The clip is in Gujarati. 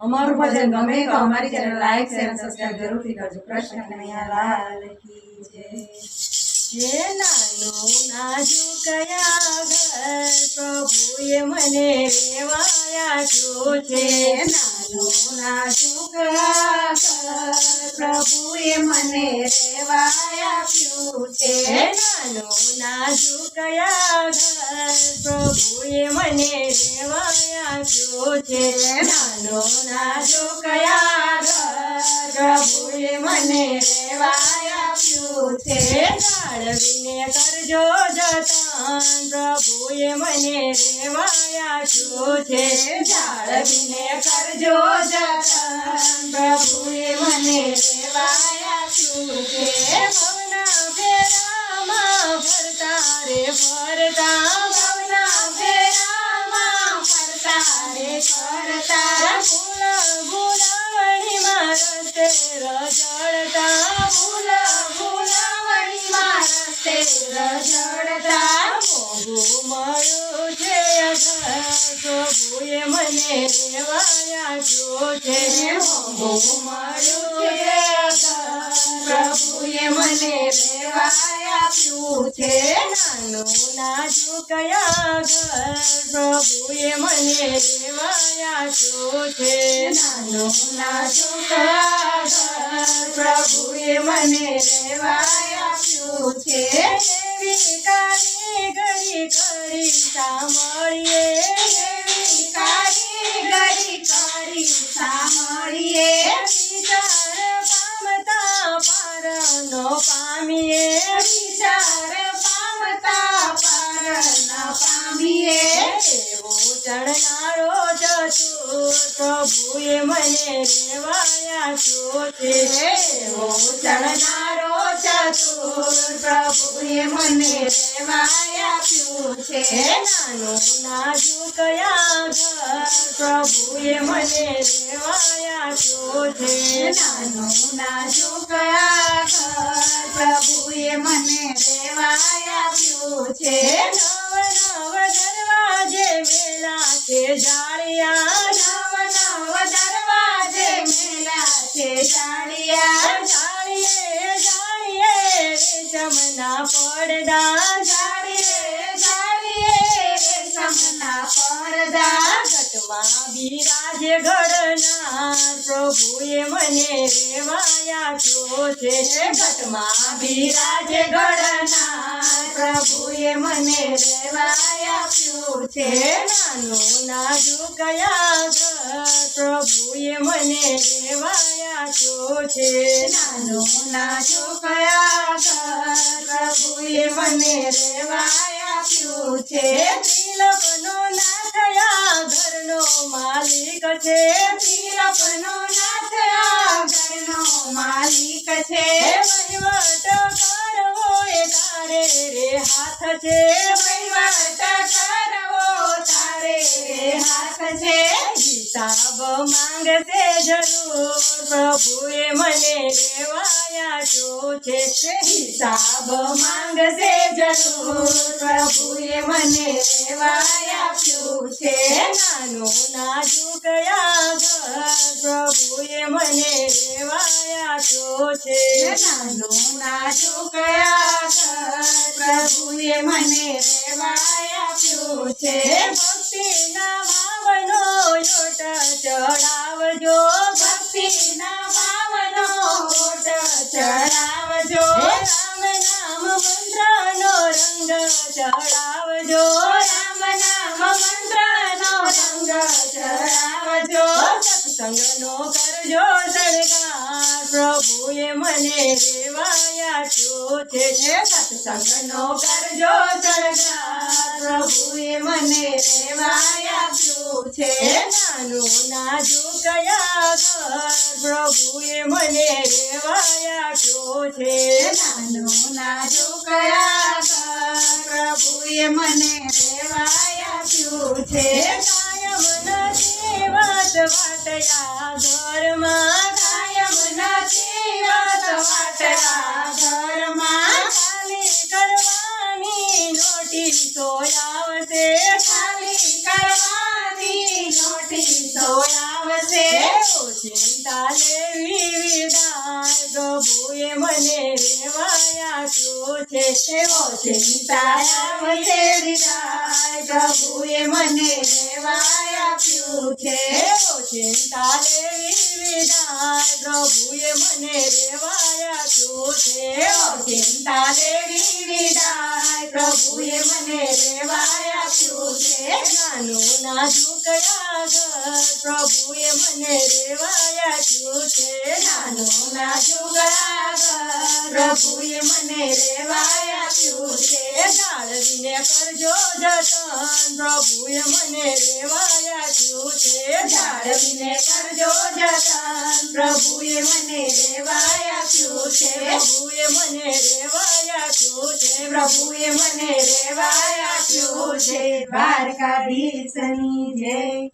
અમારું ભજન ગમે તો અમારી ચેનલ લાઈક શેર અને સબસ્ક્રાઇબ જરૂરથી કરજો. કૃષ્ણ કનૈયા લાલ કી જય. નાનો નાજુ કયા ઘર પ્રભુએ મને રેવાયા જો છે. નાનો નાજુક ઘર પ્રભુએ મને રેવાયા આપ્યું છે નાનો નાજુક ઘર પ્રભુએ મને રેવાયા આપ્યું છે નાનો નાજુક ઘર પ્રભુએ મને રેવાયા આપ્યું છે જાળવીને કરજો જતન. પ્રભુએ મને રેવાયા આપ્યું છે જાળવીને કરજો જતન. પ્રભુએ મને રેવાયા આપ્યું છે ભવના ફેરામાં ફરતા રે ફરતા ભવના રસ્તે રજળતા મોગું છે પ્રભુએ મને રેવાયા જો છે છે પ્રભુએ મને રેવાયા આપ્યું છે નાનું નાજુકયા ઘર પ્રભુએ મને રેવાયા આપ્યું છે? નાનું નાજુકયા ઘર પ્રભુએ મને રેવાયા આપ્યું છે? એવી કારીગરી કરી સાંભળીએ ચણનારો ચતુર પ્રભુએ મને રેવાયા છો છે એવો ચણનારો ચતુર પ્રભુએ મને રેવાયા છો છે નાનું નાજુ કયા પ્રભુએ મને રેવાયા આપ્યું છે નાનું નાજુકયા ઘર પ્રભુએ મને રેવાયા આપ્યું છે નવ નવ છે જાળિયા નવ નવ દરવાજે મેલા છે. જાળિયા જાળીએ જાળીએ રેશમના પડદા ઘટમાં બિરાજે ઘડના પ્રભુએ મને રેવાયા છો છે. ઘટમાં બિરાજે ઘડના પ્રભુએ મને રેવાયા છો છે. નાનું નાજુકયા ઘર પ્રભુએ મને રેવાયા છો છે. નાનું નાજુકયા ઘર પ્રભુએ મને રેવાયા આપ્યું છે. છે પીરપનો નાથ ઘરનો માલિક છે. વહીવટ કરવો એ તારે રે હાથ છે. વહીવટ કરવો તારે રે હાથ છે. હિસાબ માંગશે જરૂર પ્રભુએ મને રેવાયા જો છે. હિસાબ માંગશે જરૂર પ્રભુએ મને રેવાયા આપ્યું છે. નાનું નાજુકયા છે નાનું છોકરા પ્રભુએ મને રેવાયા આપ્યું છે. ભક્તિના ભાવનો યોટ ચડાવજો. ભક્તિના ભાવનો ચડાવજો. મને રેવાયા છો છે સત્સંગનો કરજો સળગાર પ્રભુએ મને રેવાયા આપ્યું છે નાનું નાજુકયા ઘર પ્રભુએ મને રેવાયા આપ્યો છે નાનું નાજુકયા ઘર પ્રભુએ મને રેવાયા આપ્યું છે કાયમ નથી વાત વાટયા ઘરમાં નથી વાસવાટલા ઘરમાં ખાલી કરવાની નોટિસો આવશે ખાલી કરવાની નોટિસો આવશે ચિંતા લેવી વિદાય પ્રભુએ મને રેવાયા શું છે એવો ચિંતા આવશે વિદાય પ્રભુએ મને રેવાયા શું લેવી વિદાય પ્રભુએ મને રેવાયા છું છે. ચિંતા લેવી વિદાય પ્રભુએ મને રેવાયા છું છે. નાનું નાજુક પ્રભુએ મને રેવાયા છે છે જાળવીને કરજો જતન પ્રભુએ મને રેવાયા છે જાળવીને પ્રભુએ મને રેવાય છે પ્રભુએ મને રેવાય છે પ્રભુએ Hey.